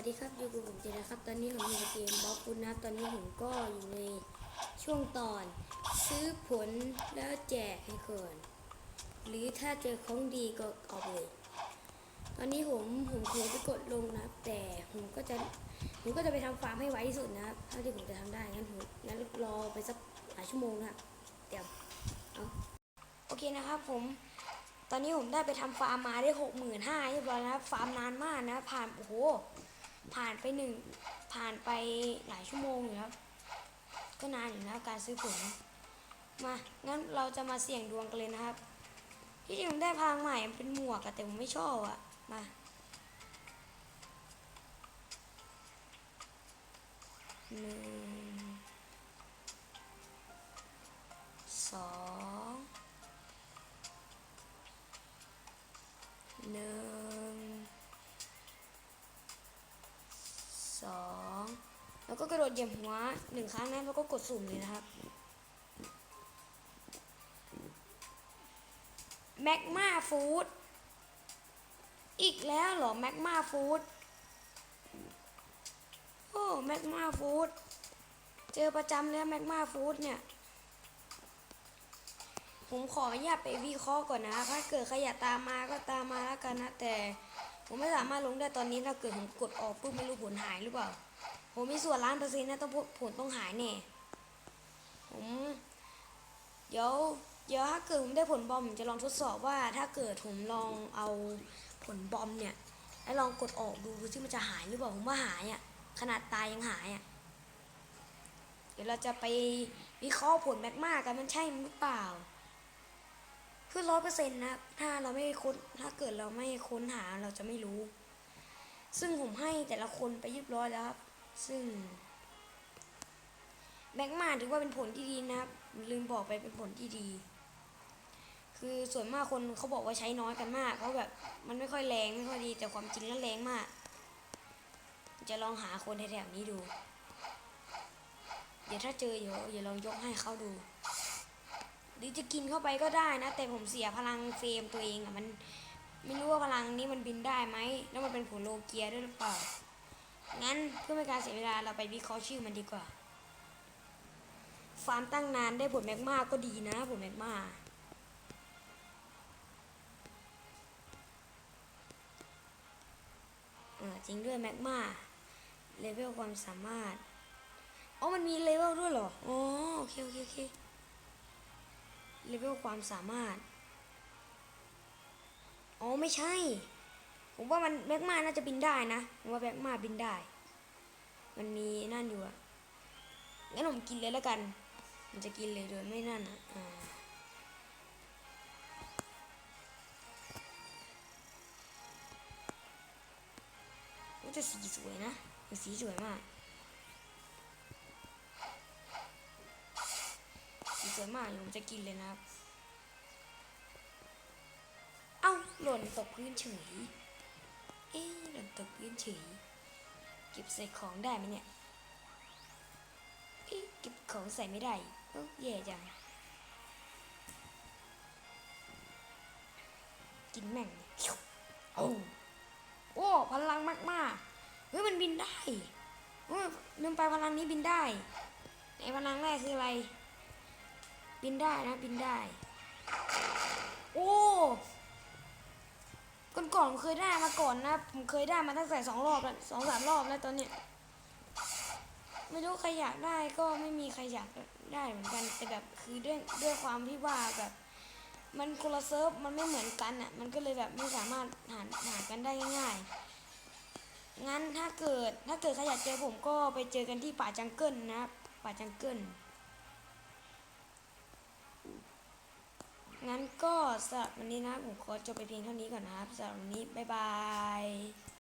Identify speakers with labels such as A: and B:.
A: วัสดีครับอยู่กับผมเจนะครับตอนนี้ผมอยู่ในเกมบล็อกฟุตนะตอนนี้ผมก็อยู่ในช่วงตอน ซื้อผลแล้วแจกให้คนหรือถ้าเจอของดีก็เอาไปเลยตอนนี้ผมผมเคยไปกดลงนะแต่ผมก็จะผมก็จะไปทำฟาร์มให้ไวที่สุดนะครับเท่าที่ผมจะทำได้งั้นผมงั้นรอไปสักหลายชั่วโมงนะเดี๋ยวเอาโอเคนะครับผมตอนนี้ผมได้ไปทำฟาร์มมาได้หกหมื่นห้าเรียบร้อยนะครับฟาร์มนานมากนะผ่านโอ้โห ผ่านไปหนึ่งผ่านไปหลายชั่วโมงอยู่ครับ ก็นานอยู่นะการซื้อผลมางั้นเราจะมาเสี่ยงดวงกันเลยนะครับ ที่จริงผมได้พลังใหม่เป็นหมวกแต่ผมไม่ชอบอะมาหนึ่งสอง แล้วก็กระโดดเหยียบหัวหนึ่งครั้งนะแล้วก็กดสุ่มเลยนะครับแมกมาฟู้ดอีกแล้วเหรอแมกมาฟู้ดโอ้แมกมาฟู้ดเจอประจำเลยแมกมาฟู้ดเนี่ย ผมขออนุญาตไปวิเคราะห์ก่อนนะ ถ้าเกิดใครอยากตามมาก็ตามมาแล้วกันนะ แต่ผมไม่สามารถลงได้ตอนนี้ถ้าเกิดผมกดออกปุ๊บไม่รู้ผลหายหรือเปล่า ผมมีส่วนล้านเปอร์เซ็นต์นะต้องผลต้องหายแน่ผมเดี๋ยวเดี๋ยวถ้าเกิดผมได้ผลบอมผมจะลองทดสอบว่าถ้าเกิดผมลองเอาผลบอมเนี่ยแล้วลองกดออกดูดูที่มันจะหายหรือเปล่าผมว่าหายอะ่ะขนาดตายยังหายอะ่ะเดี๋ยวเราจะไปวิเคราะห์ผลแมกมากันมันใช่หรือเปล่าคือร้อยเปอร์เซ็นต์นะถ้าเราไม่ค้นถ้าเกิดเราไม่ค้นหาเราจะไม่รู้ ซึ่งผมให้แต่ละคนไปเรียบร้อยแล้วครับ ซึ่งแบงค์มาถือว่าเป็นผลที่ดีนะครับ ลืมบอกไปเป็นผลที่ดี คือส่วนมากคนเขาบอกว่าใช้น้อยกันมากเพราะแบบมันไม่ค่อยแรงไม่ค่อยดีแต่ความจริงแล้วแรงมาก จะลองหาคนแถวๆนี้ดู เดี๋ยวถ้าเจอเดี๋ยวอย่าลองยกให้เขาดูหรือจะกินเข้าไปก็ได้นะ แต่ผมเสียพลังเฟรมตัวเองอะมันไม่รู้ว่าพลังนี้มันบินได้ไหมแล้วมันเป็นผลโลเกียด้วยหรือเปล่า งั้นเพื่อไม่การเสียเวลาเราไปวิเคราะห์ชื่อมันดีกว่า ฟาร์มตั้งนานได้ผลแมกมาก็ดีนะผลแมกมาจริงด้วยแมกมาเลเวลความสามารถอ๋อมันมีเลเวลด้วยเหรออ๋อโอเคโอเคโอเคเลเวลความสามารถอ๋อไม่ใช่ ผมว่ามันแบ็กมาน่าจะบินได้นะผมว่าแบ็กมาบินได้ มันมีนั่นอยู่อะงั้นผมกินเลยแล้วกัน มันจะกินเลยโดยไม่นั่นอะอ่ามันจะสีสวยนะมันสีสวยมากสีสวยมากผมจะกินเลยนะครับ เอ้าหล่นตกพื้นเฉย เอ๊ะหล่นตกพื้นเฉย เก็บใส่ของได้ไหมเนี่ยเอ๊ะเก็บของใส่ไม่ได้เอ้าแย่จัง กินแม่งเนี่ยโอ้โอ้พลังมากมากๆเฮ้ยมันบินได้เฮ้ยลืมไปพลังนี้บินได้ไอพลังแรกคืออะไร บินได้นะบินได้ โอ้ก่ อนก่อนๆผมเคยได้มาก่อนนะผมเคยได้มาตั้งแต่สองรอบแล้วสองสามรอบแล้วตอนเนี้ยไม่รู้ใครอยากได้ก็ไม่มีใครอยากได้เหมือนกันแต่แบบคือด้วยด้วยความที่ว่าแบบ มันคนละเซิร์ฟมันไม่เหมือนกันอะ มันก็เลยแบบไม่สามารถหาหากันได้ง่ายๆงั้นถ้าเกิดถ้าเกิดใครอยากเจอผมก็ไปเจอกันที่ป่าจังเกิลนะครับป่าจังเกิล งั้นก็สำหรับวันนี้นะผมขอจบไปเพียงเท่านี้ก่อนนะครับสำหรับวันนี้บ๊ายบาย